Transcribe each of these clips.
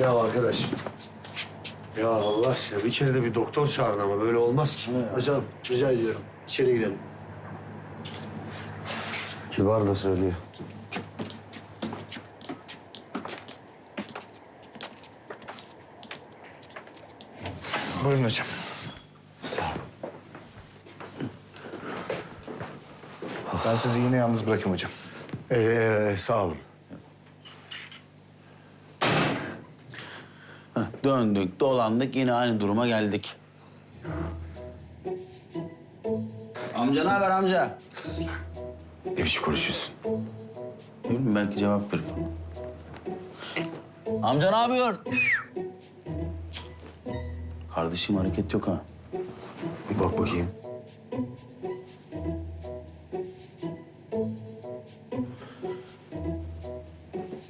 Ya arkadaş. Ya Allah aşkına bir kere de bir doktor çağırın ama böyle olmaz ki. Hocam rica ediyorum. İçeri girelim. Kibar da söylüyor. Buyurun hocam. Ben sizi yine yalnız bırakayım hocam. Ee, sağ olun. Döndük, dolandık, yine aynı duruma geldik. Amca ne haber amca? Ne biçim konuşuyorsun? Ne bileyim, belki cevap verir falan. Amca ne yapıyor? Kardeşim hareket yok ha. Bir bak bakayım.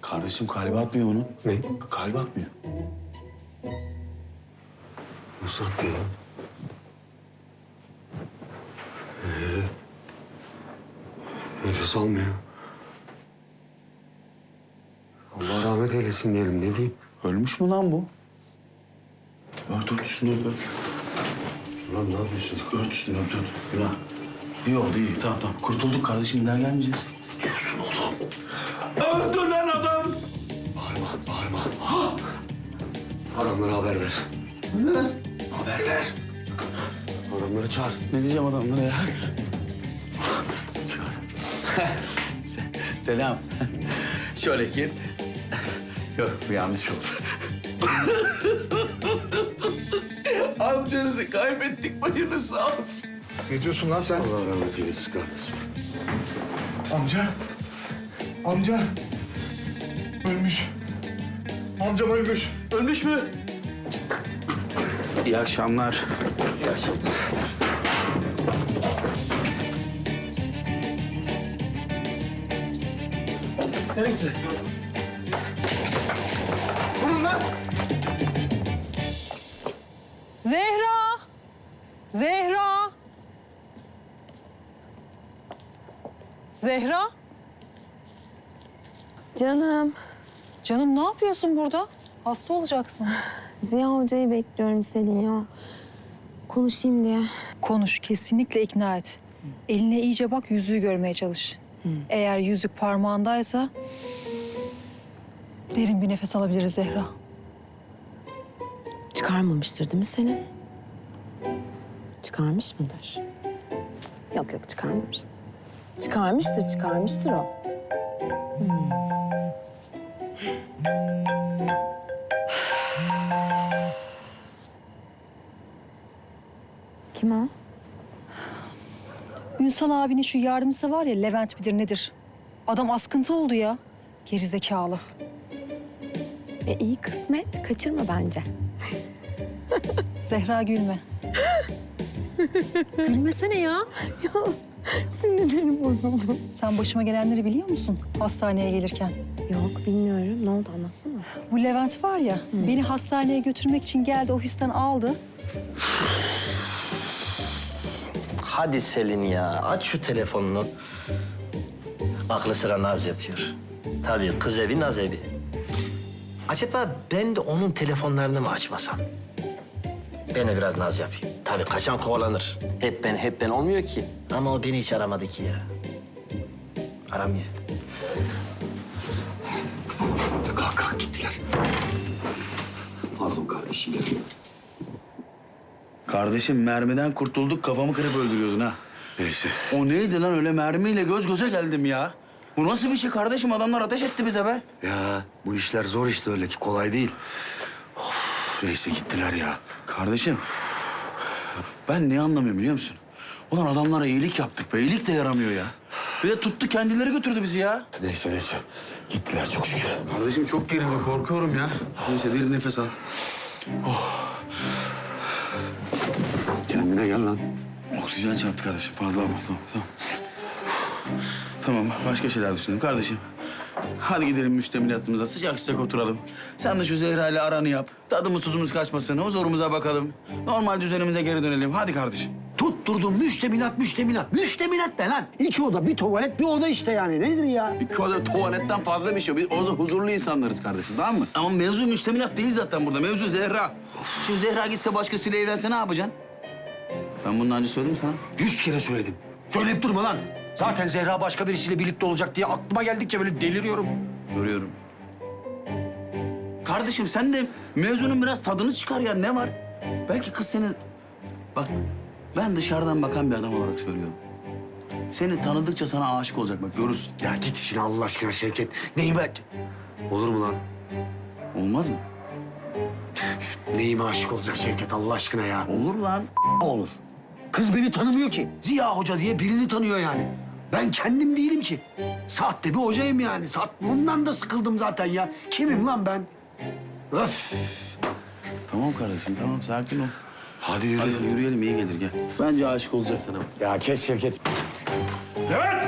Kardeşim kalbi atmıyor onun. Ne? Kalbi atmıyor. Nasıl attı ya? Ee, nefes almıyor. Allah rahmet eylesin diyelim ne diyeyim? Ölmüş mü lan bu? Ört ört üstünü ört. Lan ne yapıyorsun? Ört üstünü ört ört. Günah. İyi oldu iyi. Tamam tamam. Kurtulduk kardeşim. Bir daha gelmeyeceğiz. Diyorsun oğlum. Öldü lan adam. Bağırma, bağırma. Adamlara haber ver. Ver. Haber ver. Adamları çağır. Ne diyeceğim adamlara ya? Selam. Şöyle gir. Yok bir yanlış oldu. Amcanızı kaybettik başınız sağ olsun. Ne diyorsun lan sen? Allah rahmet eylesin kardeşim. Amca. Amca. Ölmüş. Amcam ölmüş. Ölmüş mü? İyi akşamlar. İyi akşamlar. Nereye gitti? Durun lan. Zehra! Zehra! Zehra? Canım, Canım ne yapıyorsun burada? Hasta olacaksın. Ziya Hoca'yı bekliyorum Selin ya. Konuşayım diye. Konuş, kesinlikle ikna et. Eline iyice bak, yüzüğü görmeye çalış. Eğer yüzük parmağındaysa... ...derin bir nefes alabiliriz Zehra. Çıkarmamıştır değil mi Selin? Çıkarmış mıdır? Yok yok çıkarmamış. Çıkarmıştır, çıkarmıştır o. Hmm. Ünsal abinin şu yardımcısı var ya, Levent midir nedir? Adam askıntı oldu ya. Gerizekalı. E, iyi kısmet, kaçırma bence. Zehra gülme. Gülmesene ya. Ya sinirlerim bozuldu. Sen başıma gelenleri biliyor musun hastaneye gelirken? Yok bilmiyorum. Ne oldu anlatsana. Bu Levent var ya, beni hastaneye götürmek için geldi, ofisten aldı. Hadi Selin ya, aç şu telefonunu. Aklı sıra naz yapıyor. Tabii kız evi naz evi. Acaba ben de onun telefonlarını mı açmasam? Ben de biraz naz yapayım. Tabii kaçan kovalanır. Hep ben, hep ben olmuyor ki. Ama o beni hiç aramadı ki ya. Aramıyor. Kalk kalk gittiler. Pardon kardeşim. Kardeşim mermiden kurtulduk kafamı kırıp öldürüyordun ha. Neyse. O neydi lan öyle mermiyle göz göze geldim ya. Bu nasıl bir şey kardeşim adamlar ateş etti bize be. Ya bu işler zor işte öyle ki kolay değil. Of, neyse gittiler ya. Kardeşim ben ne anlamıyorum biliyor musun? Ulan adamlara iyilik yaptık be iyilik de yaramıyor ya. Bir de tuttu kendileri götürdü bizi ya. Neyse neyse. Gittiler çok şükür. Kardeşim çok gerildim korkuyorum ya. Neyse derin nefes al. Kendine gel lan. Oksijen çarptı kardeşim fazla ama tamam tamam. Tamam başka şeyler düşünelim kardeşim. Hadi gidelim müştemilatımıza sıcak sıcak oturalım. Sen de şu Zehra ile aranı yap. Tadımız tuzumuz kaçmasın. Huzurumuza bakalım. Normal düzenimize geri dönelim. Hadi kardeşim. Tut Tutturdun müştemilat müştemilat. Müştemilat ne lan? İki oda bir tuvalet bir oda işte yani. Nedir ya? Bir kadar tuvaletten fazla bir şey. Biz o zaman huzurlu insanlarız kardeşim tamam mı? Ama mevzu müştemilat değil zaten burada. Mevzu Zehra. Şimdi Zehra gitse başkasıyla evlense ne yapacaksın? Ben bunu daha önce söyledim sana. Yüz kere söyledim. Söyleyip durma lan. Zaten Zehra başka birisiyle birlikte olacak diye aklıma geldikçe böyle deliriyorum. Görüyorum. Kardeşim sen de mevzunun biraz tadını çıkar ya. Ne var? Belki kız seni... Bak ben dışarıdan bakan bir adam olarak söylüyorum. Seni tanıdıkça sana aşık olacak bak görürsün. Ya git işine Allah aşkına Şevket. Neyime... Olur mu lan? Olmaz mı? Neyime aşık olacak Şevket Allah aşkına ya? Olur lan. Olur. Kız beni tanımıyor ki. Ziya Hoca diye birini tanıyor yani. Ben kendim değilim ki. Sahte bir hocayım yani. Saat bundan da sıkıldım zaten ya. Kimim lan ben? Öf. Tamam kardeşim tamam sakin ol. Hadi yürü. Hadi yürüyelim iyi gelir gel. Bence aşık olacak sana. Ya kes Şevket. Levent!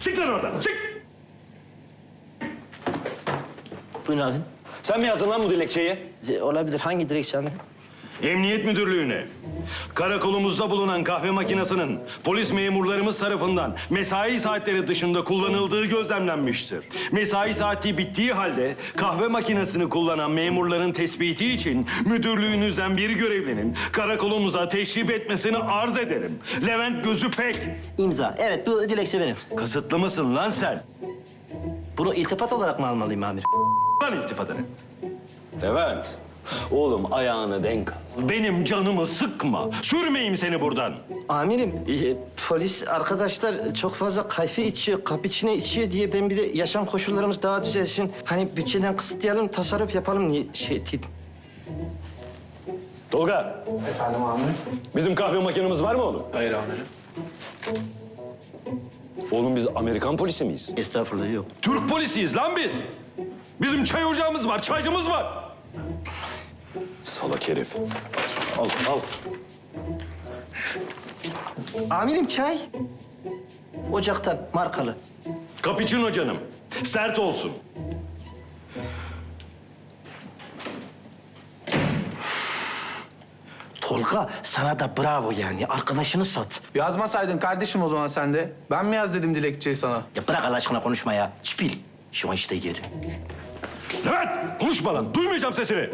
Çık lan oradan, çık! Buyurun abi. Sen mi yazdın lan bu dilekçeyi? Olabilir. Hangi dilekçe amirim? Emniyet Müdürlüğü'ne. Karakolumuzda bulunan kahve makinesinin polis memurlarımız tarafından mesai saatleri dışında kullanıldığı gözlemlenmiştir. Mesai saati bittiği halde kahve makinesini kullanan memurların tespiti için müdürlüğünüzden bir görevlinin karakolumuza teşrif etmesini arz ederim. Levent Gözüpek. İmza. Evet bu dilekçe benim. Kasıtlı mısın lan sen? Bunu iltifat olarak mı almalıyım amirim? Lan iltifatını. Levent. Oğlum ayağını denk al. Benim canımı sıkma. Sürmeyeyim seni buradan. Amirim, e, polis arkadaşlar çok fazla kayfe içiyor, kap içine içiyor diye ben bir de yaşam koşullarımız daha düzelsin. Hani bütçeden kısıtlayalım, tasarruf yapalım diye şey dedim. Tolga. Efendim amirim? Bizim kahve makinemiz var mı oğlum? Hayır amirim. Oğlum biz Amerikan polisi miyiz? Estağfurullah yok. Türk polisiyiz lan biz. Bizim çay ocağımız var, çaycımız var. Salak herif. Al, al. Amirim çay. Ocaktan markalı. Cappuccino canım. Sert olsun. Tolga sana da bravo yani. Arkadaşını sat. Yazmasaydın kardeşim o zaman sen de. Ben mi yaz dedim dilekçeyi sana? Ya bırak Allah aşkına konuşma ya. Çipil. Şu an işte geri. Levent, konuşma lan. Duymayacağım sesini.